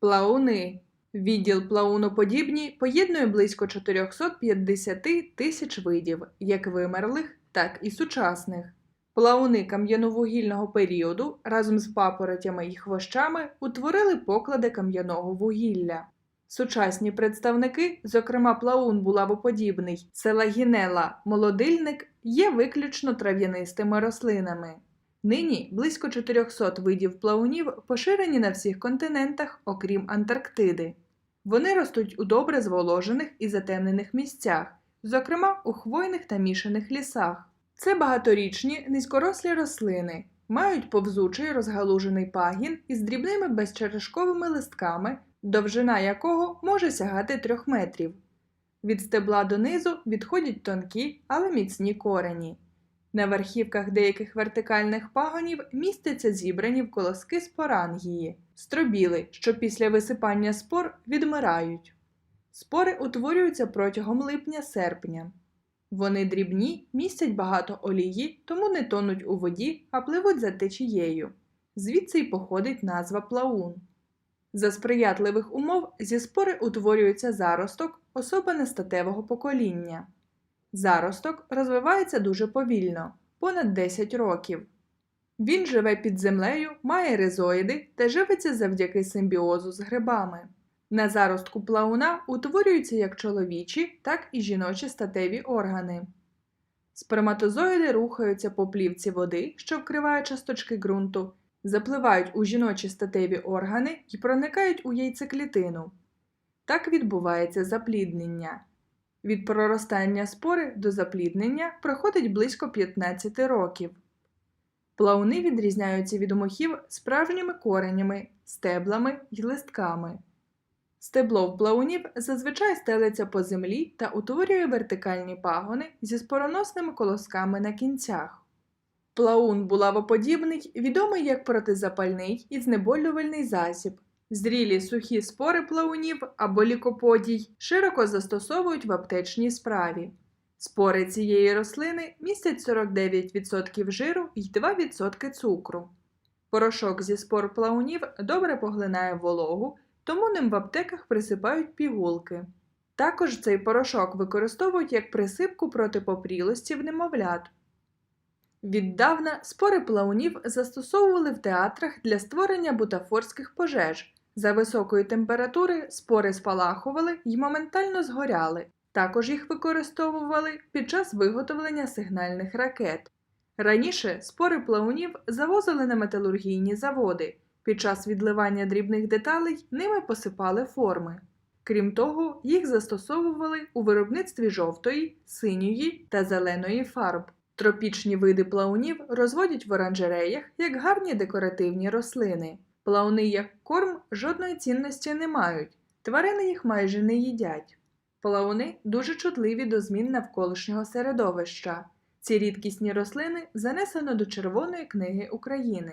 Плауни. Відділ плауноподібні поєднує близько 450 тисяч видів, як вимерлих, так і сучасних. Плауни кам'яновугільного періоду разом з папоротями і хвощами утворили поклади кам'яного вугілля. Сучасні представники, зокрема плаун булавоподібний, селагінела, молодильник, є виключно трав'янистими рослинами. Нині близько 400 видів плаунів поширені на всіх континентах, окрім Антарктиди. Вони ростуть у добре зволожених і затемнених місцях, зокрема у хвойних та мішаних лісах. Це багаторічні низькорослі рослини, мають повзучий розгалужений пагін із дрібними безчерешковими листками, довжина якого може сягати 3 метрів. Від стебла донизу відходять тонкі, але міцні корені. На верхівках деяких вертикальних пагонів містяться зібрані в колоски спорангії, стробіли, що після висипання спор відмирають. Спори утворюються протягом липня-серпня. Вони дрібні, містять багато олії, тому не тонуть у воді, а пливуть за течією. Звідси й походить назва плаун. За сприятливих умов зі спори утворюється заросток, особа нестатевого покоління. Заросток розвивається дуже повільно, понад 10 років. Він живе під землею, має ризоїди та живиться завдяки симбіозу з грибами. На заростку плауна утворюються як чоловічі, так і жіночі статеві органи. Сперматозоїди рухаються по плівці води, що вкриває часточки ґрунту, запливають у жіночі статеві органи і проникають у яйцеклітину. Так відбувається запліднення. Від проростання спори до запліднення проходить близько 15 років. Плауни відрізняються від мохів справжніми коренями, стеблами й листками. Стебло в плаунів зазвичай стелиться по землі та утворює вертикальні пагони зі спороносними колосками на кінцях. Плаун булавоподібний відомий як протизапальний і знеболювальний засіб. Зрілі сухі спори плаунів або лікоподій широко застосовують в аптечній справі. Спори цієї рослини містять 49% жиру і 2% цукру. Порошок зі спор плаунів добре поглинає вологу, тому ним в аптеках присипають пігулки. Також цей порошок використовують як присипку проти попрілості в немовлят. Віддавна спори плаунів застосовували в театрах для створення бутафорських пожеж. За високої температури спори спалахували й моментально згоряли. Також їх використовували під час виготовлення сигнальних ракет. Раніше спори плаунів завозили на металургійні заводи. Під час відливання дрібних деталей ними посипали форми. Крім того, їх застосовували у виробництві жовтої, синьої та зеленої фарб. Тропічні види плаунів розводять в оранжереях як гарні декоративні рослини. Плауни як корм жодної цінності не мають, тварини їх майже не їдять. Плауни дуже чутливі до змін навколишнього середовища. Ці рідкісні рослини занесено до Червоної книги України.